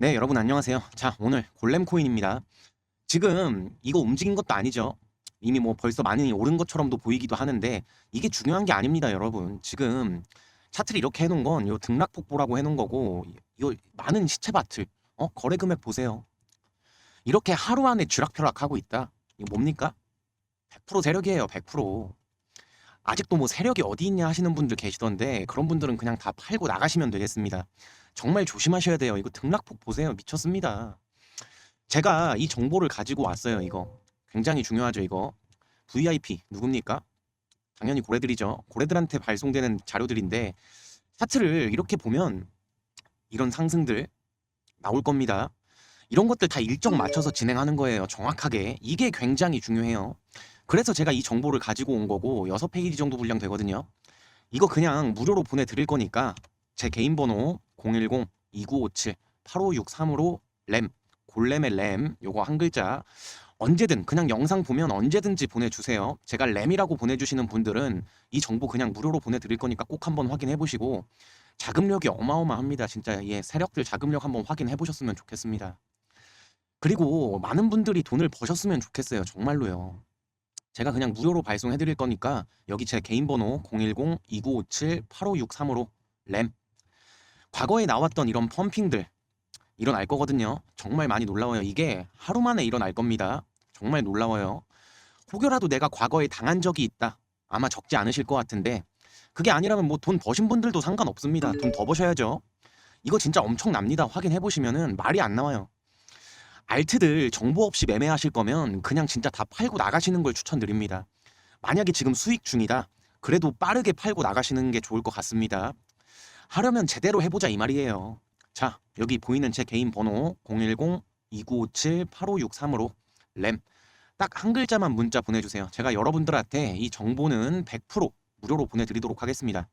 네, 여러분 안녕하세요. 자, 오늘 골렘 코인입니다. 지금 이거 움직인 것도 아니죠. 이미 뭐 벌써 많이 오른 것처럼도 보이기도 하는데 이게 중요한 게 아닙니다, 여러분. 지금 차트를 이렇게 해놓은 건 요 등락 폭보라고 해놓은 거고 이거 많은 시체 바틀, 어 거래 금액 보세요. 이렇게 하루 안에 쥐락펴락하고 있다. 이거 뭡니까? 100% 세력이에요, 100%. 아직도 뭐 세력이 어디 있냐 하시는 분들 계시던데 그런 분들은 그냥 다 팔고 나가시면 되겠습니다. 정말 조심하셔야 돼요. 이거 등락폭 보세요. 미쳤습니다. 제가 이 정보를 가지고 왔어요. 이거 굉장히 중요하죠. 이거 VIP 누굽니까? 당연히 고래들이죠. 고래들한테 발송되는 자료들인데 차트를 이렇게 보면 이런 상승들 나올 겁니다. 이런 것들 다 일정 맞춰서 진행하는 거예요. 정확하게 이게 굉장히 중요해요. 그래서 제가 이 정보를 가지고 온 거고 6페이지 정도 분량 되거든요. 이거 그냥 무료로 보내드릴 거니까 제 개인 번호 010-2957-8563으로 램, 골렘의 램, 요거 한 글자 언제든 그냥 영상 보면 언제든지 보내주세요. 제가 램이라고 보내주시는 분들은 이 정보 그냥 무료로 보내드릴 거니까 꼭 한번 확인해 보시고 자금력이 어마어마합니다. 진짜 예, 세력들 자금력 한번 확인해 보셨으면 좋겠습니다. 그리고 많은 분들이 돈을 버셨으면 좋겠어요. 정말로요. 제가 그냥 무료로 발송해 드릴 거니까 여기 제 개인 번호 010-2957-8563으로 램 과거에 나왔던 이런 펌핑들 일어날 거거든요. 정말 많이 놀라워요. 이게 하루 만에 일어날 겁니다. 정말 놀라워요. 혹여라도 내가 과거에 당한 적이 있다. 아마 적지 않으실 것 같은데 그게 아니라면 뭐 돈 버신 분들도 상관없습니다. 돈 더 버셔야죠. 이거 진짜 엄청납니다. 확인해 보시면은 말이 안 나와요. 알트들 정보 없이 매매하실 거면 그냥 진짜 다 팔고 나가시는 걸 추천드립니다. 만약에 지금 수익 중이다. 그래도 빠르게 팔고 나가시는 게 좋을 것 같습니다. 하려면 제대로 해보자 이 말이에요. 자, 여기 보이는 제 개인 번호 010-2957-8563으로 램. 딱 한 글자만 문자 보내주세요. 제가 여러분들한테 이 정보는 100% 무료로 보내드리도록 하겠습니다.